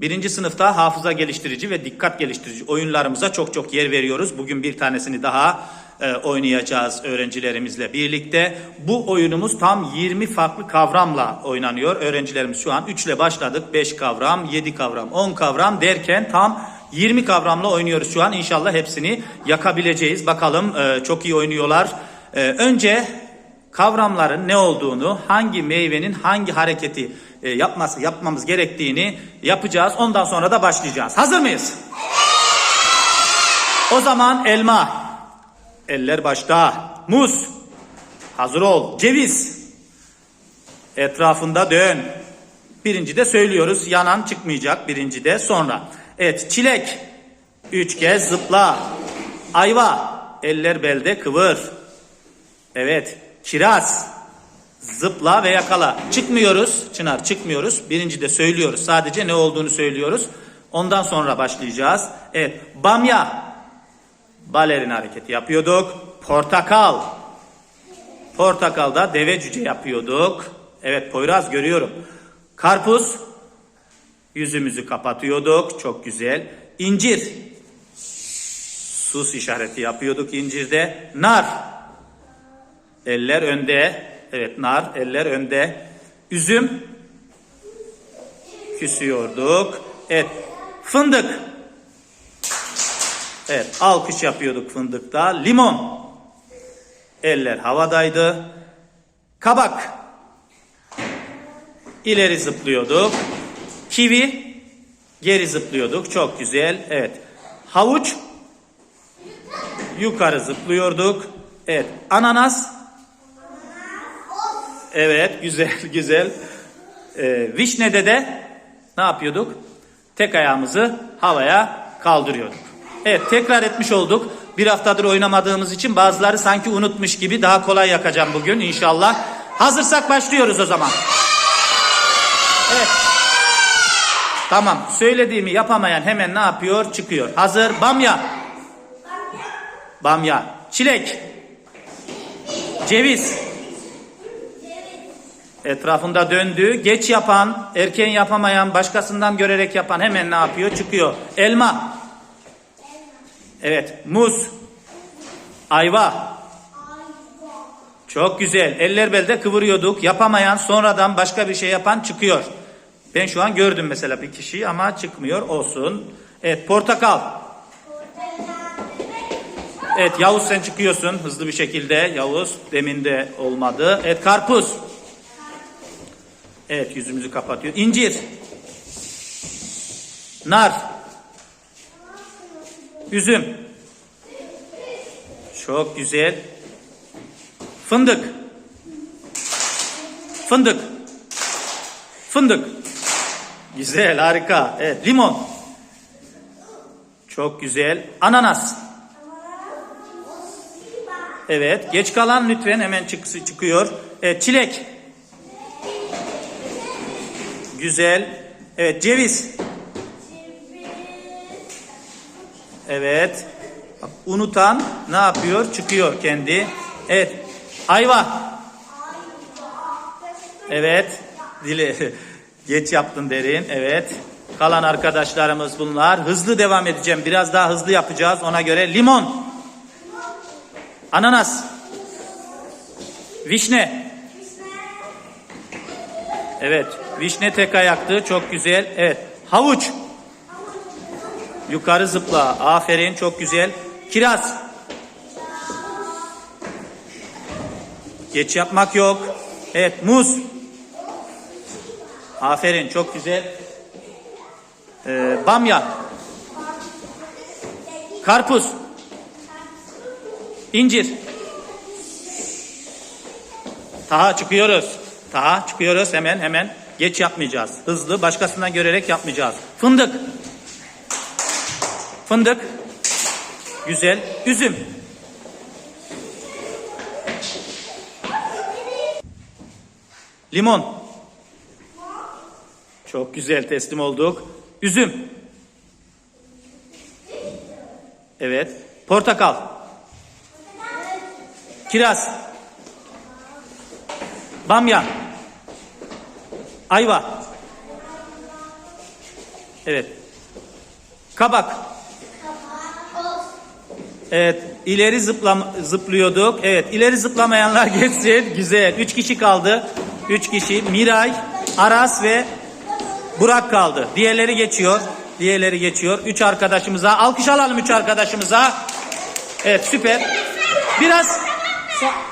Birinci sınıfta hafıza geliştirici ve dikkat geliştirici oyunlarımıza çok çok yer veriyoruz. Bugün bir tanesini daha e, oynayacağız öğrencilerimizle birlikte. Bu oyunumuz tam 20 farklı kavramla oynanıyor. Öğrencilerimiz şu an 3 ile başladık. 5 kavram, 7 kavram, 10 kavram derken tam 20 kavramla oynuyoruz şu an. İnşallah hepsini yakabileceğiz. Bakalım e, çok iyi oynuyorlar. E, önce kavramların ne olduğunu, hangi meyvenin hangi hareketi e, yapması yapmamız gerektiğini yapacağız. Ondan sonra da başlayacağız. Hazır mıyız? O zaman elma. Eller başta. Muz. Hazır ol. Ceviz. Etrafında dön. Birinci de söylüyoruz. Yanan çıkmayacak. Birinci de sonra. Evet çilek. Üç kez zıpla. Ayva. Eller belde kıvır. Evet. Kiraz. Zıpla ve yakala. Çıkmıyoruz. Çınar çıkmıyoruz. Birinci de söylüyoruz. Sadece ne olduğunu söylüyoruz. Ondan sonra başlayacağız. Evet. Bamya. Balerin hareketi yapıyorduk. Portakal. Portakalda deve cüce yapıyorduk. Evet Poyraz görüyorum. Karpuz. Yüzümüzü kapatıyorduk. Çok güzel. İncir. Sus işareti yapıyorduk incirde. Nar. Eller önde. Evet nar eller önde. Üzüm. Küsüyorduk. Evet. Fındık. Evet alkış yapıyorduk fındıkta. Limon. Eller havadaydı. Kabak. İleri zıplıyorduk. Kivi. Geri zıplıyorduk. Çok güzel. Evet. Havuç. Yukarı zıplıyorduk. Evet. Ananas. Evet. Güzel güzel. Ee, vişnede de ne yapıyorduk? Tek ayağımızı havaya kaldırıyorduk. Evet tekrar etmiş olduk. Bir haftadır oynamadığımız için bazıları sanki unutmuş gibi daha kolay yakacağım bugün inşallah. Hazırsak başlıyoruz o zaman. Evet. Tamam. Söylediğimi yapamayan hemen ne yapıyor? Çıkıyor. Hazır. Bamya. Bamya. Çilek. Ceviz. Etrafında döndü. Geç yapan, erken yapamayan, başkasından görerek yapan hemen ne yapıyor? Çıkıyor. Elma. Evet. Muz. Ayva. Çok güzel. Eller belde kıvırıyorduk. Yapamayan sonradan başka bir şey yapan çıkıyor. Ben şu an gördüm mesela bir kişiyi ama çıkmıyor. Olsun. Evet. Portakal. Evet Yavuz sen çıkıyorsun hızlı bir şekilde. Yavuz demin de olmadı. Evet karpuz. Evet yüzümüzü kapatıyor. İncir. Nar. Üzüm. Çok güzel. Fındık. Fındık. Fındık. Güzel, harika. Evet, limon. Çok güzel. Ananas. Evet, geç kalan lütfen hemen çık çıkıyor. Evet, çilek. Güzel. Evet, ceviz. Evet. Unutan ne yapıyor? Çıkıyor kendi. Evet. Ayva. Evet. Dili geç yaptın derin. Evet. Kalan arkadaşlarımız bunlar. Hızlı devam edeceğim. Biraz daha hızlı yapacağız. Ona göre limon. Ananas. Vişne. Evet. Vişne tek ayaktı. Çok güzel. Evet. Havuç. Yukarı zıpla. Aferin. Çok güzel. Kiraz. Geç yapmak yok. Evet. Muz. Aferin. Çok güzel. Ee, bamya. Karpuz. İncir. Taha çıkıyoruz. Taha çıkıyoruz hemen hemen. Geç yapmayacağız. Hızlı başkasından görerek yapmayacağız. Fındık. Fındık. Güzel. Üzüm. Limon. Çok güzel teslim olduk. Üzüm. Evet. Portakal. Kiraz. Bamya. Ayva. Evet. Kabak. Evet. ileri zıplam zıplıyorduk. Evet. ileri zıplamayanlar geçsin. Güzel. Üç kişi kaldı. Üç kişi. Miray, Aras ve Burak kaldı. Diğerleri geçiyor. Diğerleri geçiyor. Üç arkadaşımıza. Alkış alalım üç arkadaşımıza. Evet süper. Biraz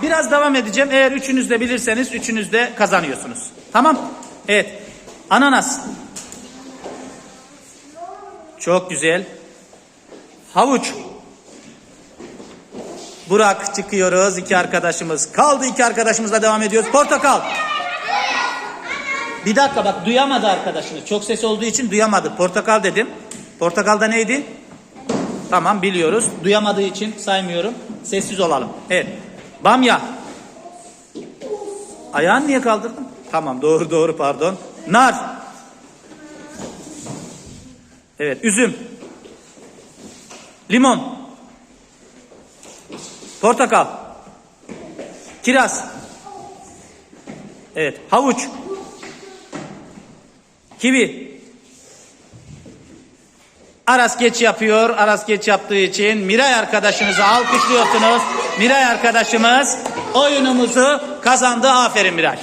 biraz devam edeceğim. Eğer üçünüz de bilirseniz üçünüz de kazanıyorsunuz. Tamam. Evet. Ananas. Çok güzel. Havuç. Burak çıkıyoruz. iki arkadaşımız. Kaldı iki arkadaşımızla devam ediyoruz. Portakal. Bir dakika bak duyamadı arkadaşını. Çok ses olduğu için duyamadı. Portakal dedim. Portakalda neydi? Tamam biliyoruz. Duyamadığı için saymıyorum. Sessiz olalım. Evet. Bamya. Ayağını niye kaldırdın? Tamam doğru doğru pardon. Nar. Evet üzüm. Limon. Portakal. Kiraz. Evet havuç. Kivi. Aras geç yapıyor. Aras geç yaptığı için Miray arkadaşınızı alkışlıyorsunuz. Miray arkadaşımız oyunumuzu kazandı. Aferin Miray.